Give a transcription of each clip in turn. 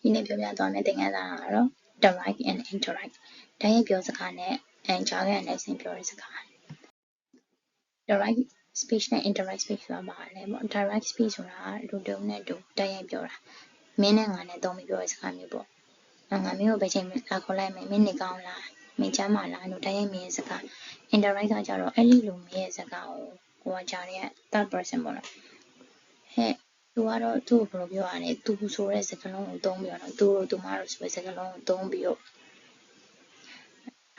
ဒီနေ့ပြောပြသွားမယ့်သင်ခန်းစာကတော့ direct and indirect တိုက်ရိုက်ပြောစကားနဲ့အန်ကြားခဲ့တဲ့ဆင်ပြောတဲ့စကား direct speech နဲ့ indirect speech ဆိုတာပါလဲပေါ့ direct speech ဆိုတာလူတုံးနဲ့တူတိုက်ရိုက်ပြောတာမင်းနဲ့ငါနဲ့သုံးပြီးပြောတဲ့စကားမျိုးပေါ့ငါမင်းကိုပဲချိန်လာခေါ်လိုက်မယ်မင်းနေကောင်းလားမင်းချမ်းမလားလို့တိုက်ရိုက်မြင်တဲ့စကား indirect ကကြတော့အဲ့ဒီလိုမြင်တဲ့စကားကိုကိုကကြားတဲ့ third person ပေါ့နော်ဟဲ့ သူကတော့သူ့ကိုဘယ်လိုပြောရလဲသူဆိုတဲ့စကားလုံးကိုသုံးပြီးတော့သူတို့သူမတို့ဆိုတဲ့စကားလုံးကိုသုံးပြီးတော့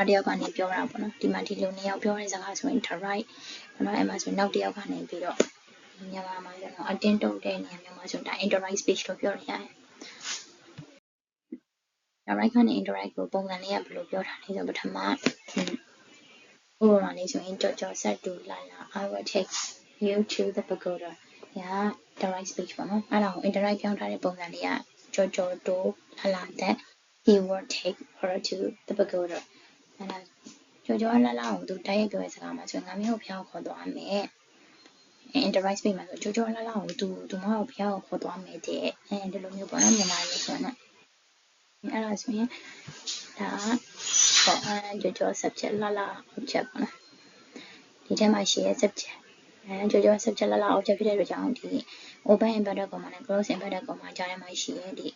အတယောက်ကနေပြောတာပေါ့နော်ဒီမှာဒီလိုနှစ်ယောက်ပြောတဲ့စကားဆိုရင် direct ပေါ့နော်အဲ့မှာဆိုနောက်တစ်ယောက်ကနေပြီးတော့မြန်မာမှာကျတော့အတင်းတုံတဲ့နေရာမျိုးမှာဆိုဒါ indirect speech လို့ပြောရတယ် direct ကနေ indirect ကိုပုံစံလေးကဘယ်လိုပြောထားလဲဆိုပထမဥပမာလေးဆိုရင်ကြော်ကြော်ဆက်တူလာလာ I will take you to the pagoda ညာ direct speech ပေါ့နော်အဲ့ဒါကို indirect ပြောင်းထားတဲ့ပုံစံလေးကကြော်ကြော်တူလာလာ that he will take her to the pagoda အဲ့ဒါကြော်ကြော်လာလာကိုသူတိုက်ရိုက်ပြောတဲ့စကားမှာဆိုရင်ငါမျိုးကိုဖျောက်ခေါ်သွားမယ် indirect speech မှာဆိုကြော်ကြော်လာလာကိုသူသူမကိုဖျောက်ခေါ်သွားမယ်တဲ့အဲဒီလိုမျိုးပေါ့နော်မြန်မာလိုဆိုရင်တော့အဲ့ဒါဆိုရင်ဒါပေါ့အဲကြော်ကြော် subject လာလာ object ပေါ့နော်ဒီထဲမှာရှိရဲ့ subject အဲကြော်ကြော် subject လာလာ object ဖြစ်တဲ့အတွက်ကြောင့်ဒီ open inverted comma နဲ့ close inverted comma ကြားထဲမှာရှိရဲ့ဒီ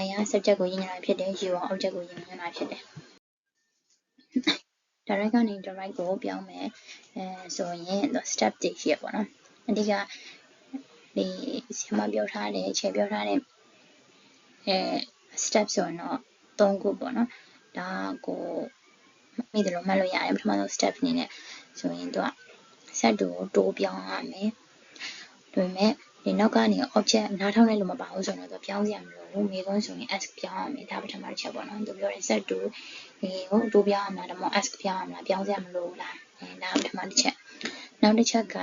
I ရ subject ကိုရင်းနေတာဖြစ်တယ် you က object ကိုရင်းနေတာဖြစ်တယ် direct ကနေ direct ကိုပြောင်းမယ်အဲဆိုရင် step တွေရှိရပေါ့နော်အဓိကဒီဆရာမပြောထားတယ်ခြေပြောထားတဲ့အဲ step ဆိုရင်တော့၃ခုပေါ့နော်ဒါကိုမိတယ်လို့မှတ်လို့ရတယ်ပထမဆုံး step အနေနဲ့ဆိုရင် သူက set တူကိုတိုးပြောင်းရမယ်ဒါပေမဲ့ဒီနောက်ကနေ object နားထောင်တဲ့လူမပါဘူးဆိုတော့သူပြောင်းစရာမလိုဘူးမိကုန်းဆိုရင် ask ပြောင်းရမယ်ဒါပထမတစ်ချက်ပေါ့နော်သူပြောတဲ့ set တူဒီကိုတိုးပြောင်းရမှာဒါမှမဟုတ် ask ပြောင်းရမှာပြောင်းစရာမလိုဘူးလားအဲဒါပထမတစ်ချက်နောက်တစ်ချက်က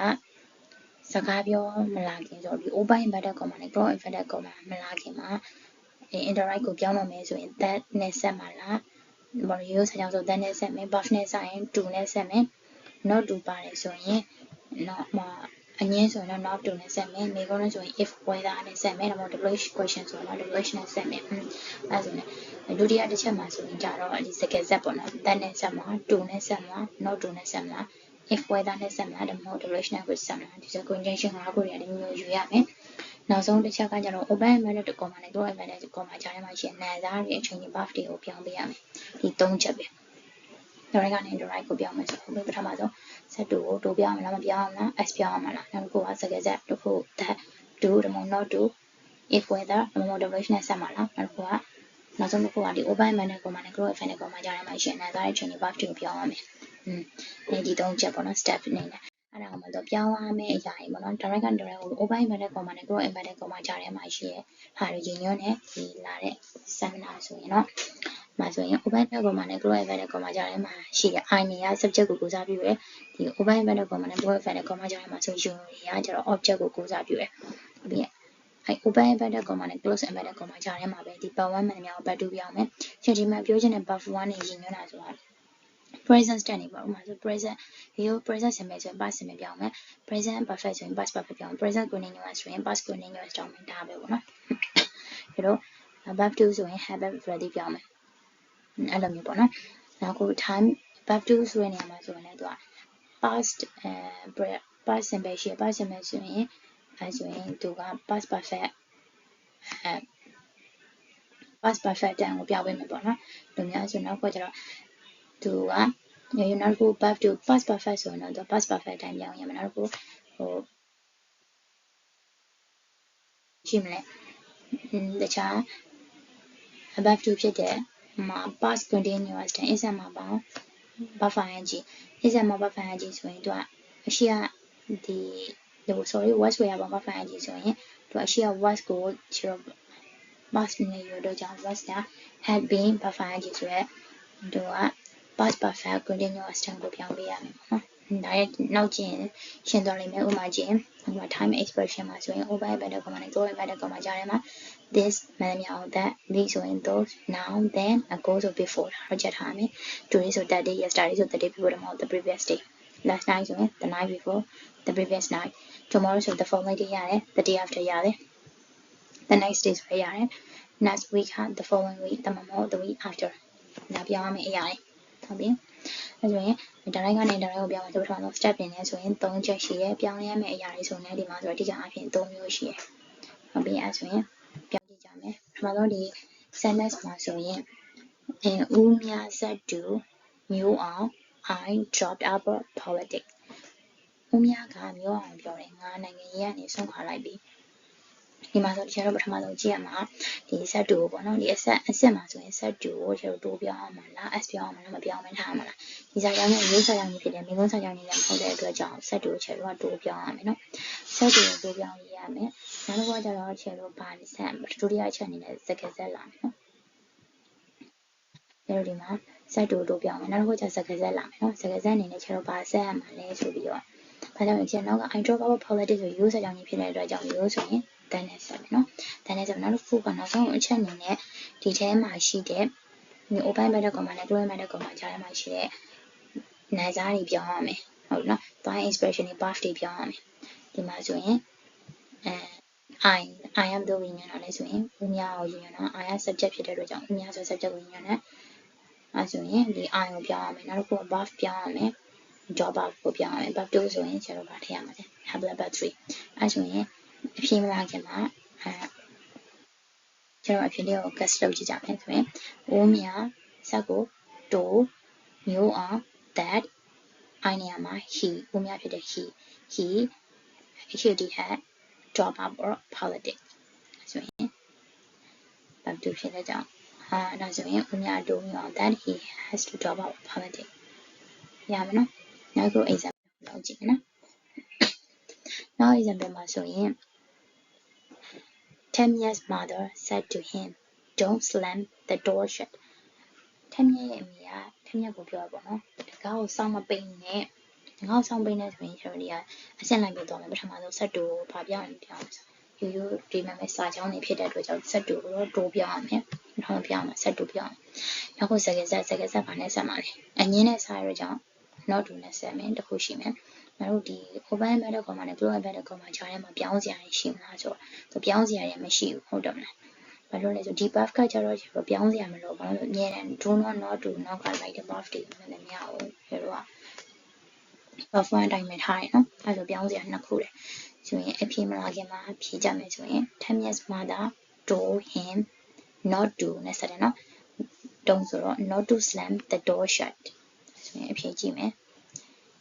စကားပြောမလာခင်ဆိုတော့ဒီ open inverted comma နဲ့ close inverted comma မလာခင်မှာ indirect ကိုပြောင်းတော့မယ်ဆိုရင် that နဲ့ဆက်မှာလားဘာလို့ရိုးစကြောင်ဆို that နဲ့ဆက်မယ် buff နဲ့ဆက်ရင် to နဲ့ဆက်မယ် not to ပါတယ်ဆိုရင် not မှာအငင်းဆိုရင်တော့ not to နဲ့ဆက်မယ်မိကုန်းနဲ့ဆိုရင် if whether နဲ့ဆက်မယ်ဒါမှမဟုတ် WH question ဆိုတော့ WH နဲ့ဆက်မယ်အဲဆိုရင်ဒုတိယတစ်ချက်မှာဆိုရင်ကြတော့ဒီစကားဆက်ပေါ့နော် that နဲ့ဆက်မှာ to နဲ့ဆက်မှာ not to နဲ့ဆက်မှာ if whether နဲ့ဆက်မှာဒါမှမဟုတ် WH နဲ့ဆက်မှာဒီစကား conjunction ၅ခုတွေကဒီမျိုးယူရမယ်နောက်ဆုံးတစ်ချက်ကကျတော့ open inverted comma နဲ့ close inverted comma ကြားထဲမှာရှိတဲ့နာစားတွေအချိန်ကြီး buff တွေကိုပြောင်းပေးရမယ်ဒီ၃ချက်ပဲ direct ကနေ indirect ကိုပြောင်းမယ်ဆိုတော့ပထမဆုံး set 2ကိုတိုးပြောင်းမလားမပြောင်းမလား s ပြောင်းရမလားနောက်တစ်ခုကစကားဆက်တစ်ခု that do ဒါမှမဟုတ် not do if whether ဒါမှမဟုတ် WH နဲ့ဆက်မှာလားနောက်တစ်ခုကနောက်ဆုံးတစ်ခုကဒီ open inverted comma နဲ့ close inverted comma ကြားထဲမှာရှိတဲ့နာစားတဲ့အချိန်ကြီး buff တွေကိုပြောင်းရမယ်อืมဒီ၃ချက်ပေါ့နော် step အနေနဲ့အဲ့ဒါမှတော့ပြောင်းရမယ့်အရာတွေပေါ့နော် direct ကနေ direct ကို open inverted comma နဲ့ close inverted comma ကြားထဲမှာရှိတဲ့ဟာတွေညွှန်းနဲ့ဒီလာတဲ့ seminar ဆိုရင်တော့ မှာဆိုရင် open inverted comma နဲ့ close inverted comma ကြားထဲမှာရှိတဲ့ i နေရ subject ကိုကိုးစားပြုရယ်ဒီ open inverted comma နဲ့ close inverted comma ကြားထဲမှာဆို you နေရကျတော့ object ကိုကိုးစားပြုရယ်ပြီးရင်အဲ open inverted comma နဲ့ close inverted comma ကြားထဲမှာပဲဒီ part 1မှန်များကို part 2ပြောင်းမယ်ချက်ဒီမှာပြောချင်တဲ့ part 1နဲ့ရည်ညွှန်းတာဆိုတာ present tense နေပါဥပမာဆို present ဒီကို present simple ဆိုရင် past simple ပြောင်းမယ် present perfect ဆိုရင် past perfect ပြောင်းမယ် present continuous ဆိုရင် past continuous တောင်းမယ်ဒါပဲပေါ့နော်ဒါတော့ verb to ဆိုရင် have ready ပြောင်းမယ် အဲ့လိုမျိုးပေါ့နော်နောက်ကို time verb to ဆိုတဲ့နေရာမှာဆိုရင်လည်းသူက past အဲ past simple ရှိရ past simple ဆိုရင်အဲဆိုရင်သူက past perfect အဲ past perfect တန်ကိုပြောင်းပေးမယ်ပေါ့နော်လူများဆိုနောက်ကကျတော့သူကညနောက်တစ်ခု verb to past perfect ဆိုရင်တော့သူ past perfect တိုင်းပြောင်းရမယ်နောက်တစ်ခုဟိုရှိမလဲတခြား above to ဖြစ်တဲ့မှာ past continuous tense အစမှာပေါ့ buffer ing အစမှာ buffer ing ဆိုရင်သူကအရှိကဒီဟို sorry was ဝယ်ရပါ buffer ing ဆိုရင်သူအရှိက was ကိုခြေတော့ past နဲ့ရတော့ကြောင့် was က had been buffer ing ဆိုရဲသူက past perfect continuous tense ကိုပြောင်းပေးရမယ်ပေါ့နော် ဒါရဲ့နောက်ကျင်ရှင်းသွားလိမ့်မယ်ဥပမာကျင်ဥပမာ time expression မှာဆိုရင် over better comma နဲ့ go better comma ကြားထဲမှာ this မှန်မြောက် that these ဆိုရင် those now then ago ဆို before ဒါတော့ချက်ထားမယ် today ဆို that day yesterday ဆို the day before ဒါမှမဟုတ် the previous day last night ဆိုရင် the night before the previous night tomorrow ဆို the following day ရတယ် the day after ရတယ် the next day ဆိုရရတယ် next week ဟာ the following week တမမဟုတ် the week after ဒါပြောင်းရမယ့်အရာတွေ ဟုတ်ပြီအဲဆိုရင် direct ကနေ direct ကိုပြောင်းမှဆိုပထမဆုံး step တင်နေဆိုရင်3ချက်ရှိတယ်ပြောင်းရမယ့်အရာတွေဆိုရင်ဒီမှာဆိုတော့အဓိကအဖြစ်3မျိုးရှိတယ်ဟုတ်ပြီအဲဆိုရင်ပြောင်းကြည့်ကြမယ်ပထမဆုံးဒီ sentence မှာဆိုရင်အင်းဦးမြဆက်တူမျိုးအောင် I dropped out of politics ဦးမြကမျိုးအောင်ပြောတယ်ငါနိုင်ငံရေးကနေဆုံးခွာလိုက်ပြီ ဒီမှာဆိုတခြားတော့ပထမဆုံးကြည့်ရမှာဒီဆက်တူကိုပေါ့နော်ဒီအဆက်အဆက်မှာဆိုရင်ဆက်တူကိုကျွန်တော်တိုးပြောင်းအောင်မလား S ပြောင်းအောင်မလားမပြောင်းမထားမှာလားဒီစာကြောင်းနဲ့ရေးစာကြောင်းကြီးဖြစ်တယ်မိကုန်းစာကြောင်းကြီးလည်းမဟုတ်တဲ့အတွက်ကြောင့်ဆက်တူကိုကျွန်တော်တိုးပြောင်းရမယ်နော်ဆက်တူကိုတိုးပြောင်းရေးရမယ်နောက်တစ်ခုကကျတော့ကျွန်တော်ဘာဆက်ဒုတိယအချက်အနေနဲ့စကားဆက်လာမယ်နော်ကျွန်တော်ဒီမှာဆက်တူတိုးပြောင်းမယ်နောက်တစ်ခုကျစကားဆက်လာမယ်နော်စကားဆက်အနေနဲ့ကျွန်တော်ဘာဆက်ရမှာလဲဆိုပြီးတော့ဘာကြောင့်လဲကျွန်တော်က I drop out politics ဆိုရိုးစာကြောင်းကြီးဖြစ်တဲ့အတွက်ကြောင့်ရိုးဆိုရင် တန်းနဲ့ဆက်မယ်နော်တန်းနဲ့ဆက်နောက်တစ်ခုကနောက်ဆုံးအချက်အနေနဲ့ဒီထဲမှာရှိတဲ့ဒီ open meta comma နဲ့ close meta comma ကြားထဲမှာရှိတဲ့နိုင်စားတွေပြောင်းရမယ်ဟုတ်နော် by expression တွေ buff တွေပြောင်းရမယ်ဒီမှာဆိုရင်အဲ I I am the ဝင်ညာလဲဆိုရင်ဦးများကိုဝင်ညာ I က subject ဖြစ်တဲ့အတွက်ကြောင့်ဦးများဆို subject ကိုဝင်ညာနဲ့အဲဆိုရင်ဒီ I ကိုပြောင်းရမယ်နောက်တစ်ခုက buff ပြောင်းရမယ် job buff ကိုပြောင်းရမယ် buff 2ဆိုရင်ကျွန်တော်ဗာထည့်ရမှာလေ have buff 3အဲဆိုရင် အဖြေမလာခင်မှာအဲကျွန်တော်အဖြေလေးကို guess လုပ်ကြည့်ကြမယ်ဆိုရင်ဝိုးမြစက်ကိုတိုးမျိုးအောင် that I နေရာမှာ he ဝိုးမြဖြစ်တဲ့ he he he had drop out or politics ဆိုရင်ဘာဖြစ်ဖြစ်လဲကြောင့်အာဒါဆိုရင်ဝိုးမြတိုးမျိုးအောင် that he has to drop out politics ရမယ်နော်နောက်တစ်ခု example လုပ်ကြည့်မယ်နော်နောက် example မှာဆိုရင် Tamia's mother said to him, "Don't slam the door shut." Tamia ရဲ့အမေက Tamia ကိုပြောတာပေါ့နော်။တကားကိုစောင့်မပိတ်နဲ့။တကားကိုစောင့်ပိတ်နေဆိုရင်ကျွန်တော်တို့ကအဆက်လိုက်ပြသွားမယ်ပထမဆုံးဆက်တူကိုဗာပြောင်းရင်ပြောင်း။ရိုးရိုးဒီမှာပဲစာချောင်းနေဖြစ်တဲ့အတွက်ကြောင့်ဆက်တူကိုတော့တိုးပြောင်းရမယ်။နောက်ပြောင်းမယ်ဆက်တူပြောင်း။နောက်ခုစကဆက်စကဆက်ဘာနဲ့ဆက်မှာလဲ။အငင်းနဲ့စာရကြောင့် not to နဲ့ဆက်မယ်တခုရှိမယ်။ ငါတို့ဒီ open meta comma နဲ့ close meta comma ကြားထဲမှာပြောင်းစရာရှိမလားဆိုတော့သူပြောင်းစရာတွေမရှိဘူးဟုတ်တယ်မလားဘာလို့လဲဆိုဒီ buff ကကျတော့ကျွန်တော်ပြောင်းစရာမလိုဘာလို့အမြဲတမ်း do not not to နောက်က like the buff တွေလည်းမရဘူးကျွန်တော်က buff 1အတိုင်းပဲထားရနော်အဲဆိုပြောင်းစရာနှစ်ခုတယ်ဆိုရင်အဖြေမလာခင်မှာဖြေကြမယ်ဆိုရင် Tamia's mother told him not to နဲ့ဆက်တယ်နော်တုံးဆိုတော့ not to slam the door shut ဆိုရင်အဖြေကြည့်မယ်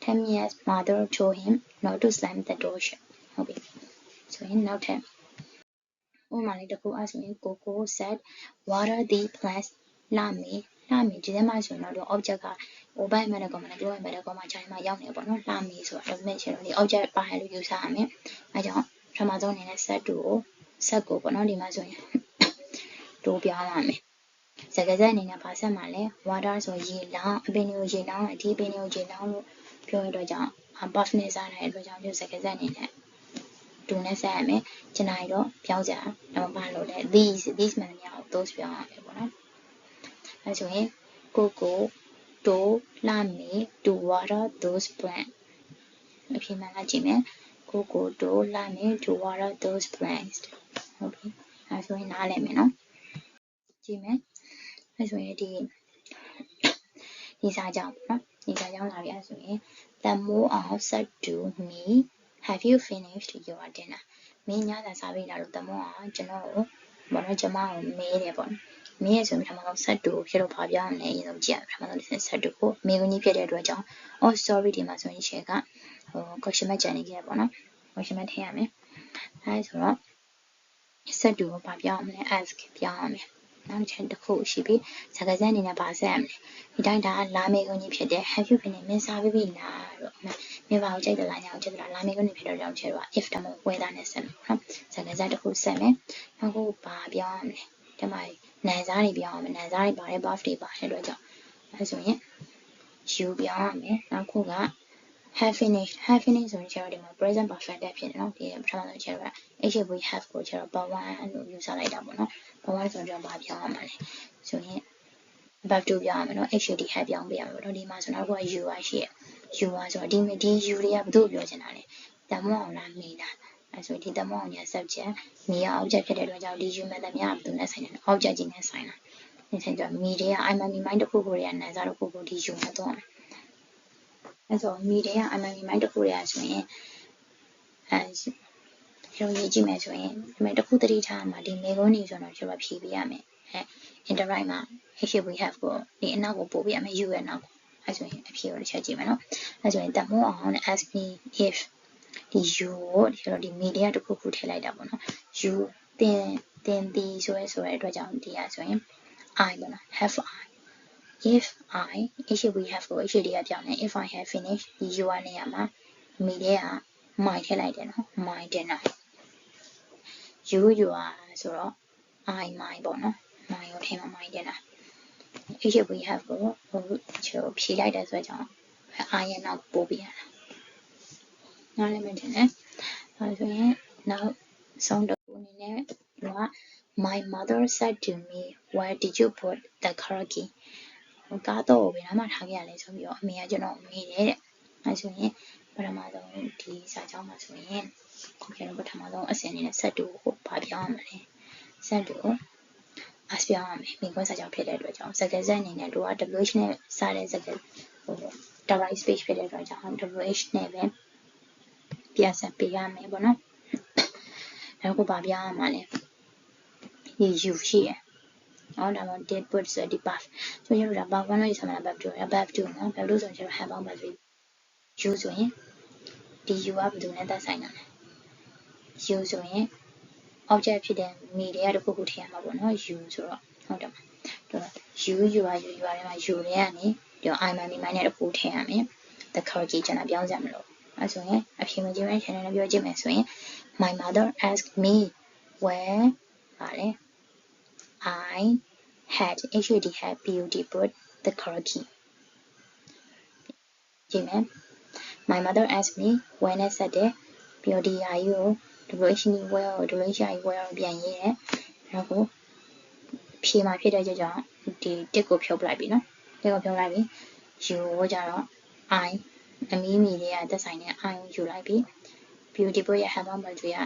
Tamia's mother told him not to slam the door shut ဟုတ်ပြီဆိုရင်နောက်ထပ်ဥပမာလေးတစ်ခုအဲ့ဆိုရင်ကိုကို said water the plants လာမီလာမီဒီထဲမှာဆိုရင်တော့ object က open မဲ့တဲ့ကောင်မနဲ့ close မဲ့တဲ့ကောင်မခြိုင်းမှာရောက်နေပေါ့နော်လာမီဆိုတာဒါပေမဲ့ကျွန်တော်ဒီ object ပါတယ်လို့ယူဆရမယ်အဲကြောင့်ပထမဆုံးအနေနဲ့ set 2ကို set ကိုပေါ့နော်ဒီမှာဆိုရင်တိုးပြောင်းရမယ်စကားစက်အနေနဲ့ပါဆက်မှာလဲ water ဆိုရေလောင်းအပင်တွေကိုရေလောင်းတယ်ဒီအပင်တွေကိုရေလောင်းလို့ ပြောရတော့ကြောင့် buff နဲ့စားတဲ့အတွက်ကြောင့်ပြုစကားစက်အနေနဲ့ဒူနဲ့ဆက်ရမယ်။ကျွန်တော်တော့ပြောင်းစရာတော့မလို့လဲ these these မှန်များကို those ပြောင်းရမယ်ပေါ့နော်။အဲဆိုရင်ကိုကိုတိုးလာမီ to water those plants အဖြစ်မှန်လာကြည့်မယ်။ကိုကိုတိုးလာမီ to water those plants ဟုတ်ပြီ။အဲဆိုရင်နားလည်မယ်နော်။ကြည့်မယ်။အဲဆိုရင်ဒီဒီစာကြောင့်ပေါ့နော် ဒီစာကြောင်းလာပြီအဲ့ဆိုရင် the more of said to me have you finished your dinner မင်းညစာစားပြီလားလို့ the more ကကျွန်တော်ကိုဘာလို့ကျမကိုမေးတယ်ပေါ့မင်းရဲ့ဆိုရင်ပထမဆုံး set to ဖြစ်လို့ဖာပြအောင်လည်းအရင်ဆုံးကြည့်ရပထမဆုံးဒီ set to ကိုမေးခွန်းကြီးဖြစ်တဲ့အတွက်ကြောင့် oh sorry ဒီမှာဆိုရင် share ကဟို question mark ကျန်နေခဲ့ပေါ့နော် question mark ထည့်ရမယ်အဲဆိုတော့ set to ကိုဖာပြအောင်လည်း ask ပြအောင်မယ် နောက်ချက်တစ်ခုရှိပြီစကားစအနေနဲ့ပါဆက်ရမယ်ဒီတိုင်းဒါလာမေကုန်ကြီးဖြစ်တဲ့ have you been မင်းစားပြီးပြီလားလို့မင်းဘာကိုကြိုက်တယ်လားညာကိုကြိုက်တယ်လားလာမေကုန်ကြီးဖြစ်တော့ကြောင့်ချက်တော့ if တမို့ weather နဲ့ဆက်မယ်နော်စကားစတစ်ခုဆက်မယ်နောက်ခုပါပြောရမယ်ဒီမှာနိုင်စားတွေပြောရမယ်နိုင်စားတွေပါတယ် buff တွေပါတယ်တော့ကြောင့်အဲဆိုရင် you ပြောရမယ်နောက်ခုက have finished have finished ဆိုရင်ကျတော့ဒီမှာ present perfect တက်ဖြစ်တယ်နော်ဒီပထမဆုံးကျတော့ have have ကိုကျတော့ but one လို့ယူဆလိုက်တာပေါ့နော် but one ဆိုတော့ဘာပြောင်းရမှာလဲဆိုရင် verb to ပြောင်းရမယ်နော် hd have ပြောင်းပေးရမယ်ပေါ့နော်ဒီမှာဆိုတော့ကိုက you ရရှိရ you ရဆိုတော့ဒီဒီ you တွေကဘယ်သူ့ပြောချင်တာလဲတမောအောင်လားမေးတာအဲဆိုဒီသမုတ်အောင်ညာ subject မိက object ဖြစ်တဲ့အတွက်ကြောင့်ဒီ you method များကဘယ်သူနဲ့ဆိုင်လဲ object ကြီးနဲ့ဆိုင်တာဒီဆိုင်ကြောင့်မိတွေက I might be mind တစ်ခုခုတွေကနာစားတစ်ခုခုဒီ you နဲ့တော့ မယ်အဲဆိုမိတွေက I might be mind တစ်ခုတွေကဆိုရင်အဲကျွန်တော်ရေးကြည့်မယ်ဆိုရင်ဒီမဲ့တစ်ခုတတိထားမှာဒီမေကုန်းနေဆိုတော့ကျွန်တော်ဖြည့်ပေးရမယ်အဲ interact မှာ if we have ကိုဒီအနောက်ကိုပို့ပေးရမယ် you ရဲ့နောက်ကိုအဲဆိုရင်အဖြေကိုတစ်ချက်ကြည့်မယ်နော်အဲဆိုရင်တမိုးအောင် ask me if ဒီ you ကိုဒီတော့ဒီ media တစ်ခုခုထည့်လိုက်တာပေါ့နော် you တင်တင်ဒီဆိုရဲဆိုရဲအတွက်ကြောင့်ဒီရဆိုရင် I ပေါ့နော် have I if I if we have ကို if ဒီကပြောင်းနေ if I have finished ဒီ you ကနေရမှာ media က my ထည့်လိုက်တယ်နော် my တင်တာ you you are ဆိုတော့ I my ပေါ့နော် my ကိုထည့်မှာ my တင်တာ if we have ကိုဟိုချိုဖြေလိုက်တဲ့ဆိုကြောင့် I ရဲ့နောက်ပို့ပြရတာနားလည်မှတင်တယ်ဒါဆိုရင်နောက်ဆုံးတစ်ခုအနေနဲ့ဒီက my mother said to me where did you put the car key ဟို ကားတော့ဘယ်မှာထားခဲ့ရလဲဆိုပြီးတော့အမေကကျွန်တော်မေးတယ်တဲ့အဲဆိုရင်ပထမဆုံးဒီစာကြောင်းမှာဆိုရင်ကျွန်တော်ပထမဆုံးအစင်နေတဲ့ဆက်တူကိုဗာပြောင်းရမှာလေဆက်တူကိုအစပြောင်းရမယ်မိခွန်းစာကြောင်းဖြစ်တဲ့အတွက်ကြောင့်စကားစက်အနေနဲ့တို့က WH နဲ့စတဲ့စကားဟို direct speech ဖြစ်တဲ့အတွက်ကြောင့် WH နဲ့ပဲပြန်ဆက်ပေးရမယ်ပေါ့နော်နောက်ကိုဗာပြောင်းရမှာလေဒီ U ရှိရယ် နော်ဒါမှ did put ဆိုဒီ buff ဆိုရင်တို့ဒါ buff 1လို့ရေးဆမှာ buff 2 buff 2နော် buff 2ဆိုရင်ကျွန်တော် have ပေါင်းပါဆို U ဆိုရင်ဒီ U ကဘယ်သူနဲ့သက်ဆိုင်တာလဲ U ဆိုရင် object ဖြစ်တဲ့ media တစ်ခုခုထည့်ရမှာပေါ့နော် U ဆိုတော့ဟုတ်တယ်မှာတော့ U U က U U ထဲမှာ U တွေကနေဒီ I မှမိမိုင်းနဲ့တစ်ခုထည့်ရမယ် the correct ကျွန်တော်ပြောင်းစရာမလိုအဲဆိုရင်အဖြေမကြည့်မဲ့ channel နဲ့ပြောကြည့်မယ်ဆိုရင် my mother asked me where ပါလေ I had HUD had PUD put the correct key ကြည့်မယ် my mother asked me when I said တယ်ပြီးတော့ဒီယာယူကို WH နီ well WH well ပြန်ရေးတယ်နောက်ကိုဖြေမှာဖြစ်တဲ့ကြောင့်ဒီတစ်ကိုဖြုတ်ပလိုက်ပြီနော်တစ်ကိုဖြုတ်လိုက်ပြီ U ကိုကြတော့ I အမီးမီလေးကသက်ဆိုင်တဲ့ I ကိုယူလိုက်ပြီ beautiful ရဲ့ have on မှာတွေ့ရ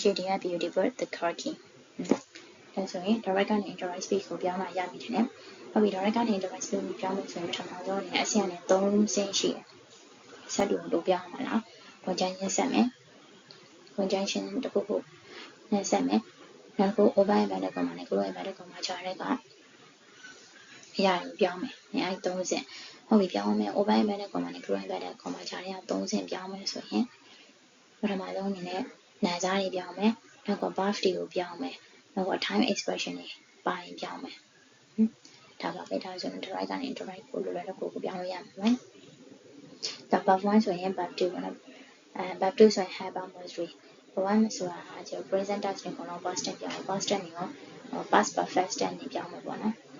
HUD က beautiful the correct key အဲဆိုရင် direct ကနေ indirect speech ကိုပြောင်းလာရပြီတဲ့ဟုတ်ပြီ direct ကနေ indirect speech ကိုပြောင်းလို့ဆိုရင်ပထမဆုံးအနေနဲ့အဆင့်နဲ့3ဆင့်ရှိတယ်ဆက်တူလို့ပြောင်းမှာလား conjunction ဆက်မယ် conjunction တစ်ခုခုနဲ့ဆက်မယ်နောက်တစ်ခု over inverted comma နဲ့ close inverted comma ခြားတဲ့ကအရာကိုပြောင်းမယ်။အဲ30ဆင့်ဟုတ်ပြီပြောင်းမယ် over inverted comma နဲ့ close inverted comma ခြားတဲ့က30ဆင့်ပြောင်းမယ်ဆိုရင်ပထမဆုံးအနေနဲ့နာစားတွေပြောင်းမယ်။နောက်က buff တွေကိုပြောင်းမယ်။ နောက်က time expression တွေပါရင်ပြောင်းမယ်။ဟင်ဒါပါပဲဒါဆိုရင် direct ကနေ indirect ကိုလိုလွယ်တဲ့ကိုကိုပြောင်းလို့ရမယ်။ဒါ buff 1ဆိုရင် buff 2ပေါ့နော်။အဲ buff 2ဆိုရင် have bound was 3 one ဆိုတာကကျွန်တော် present tense နဲ့ခေါ်တော့ past tense ပြောင်း past tense နေရော past perfect tense နေပြောင်းမှာပေါ့နော်။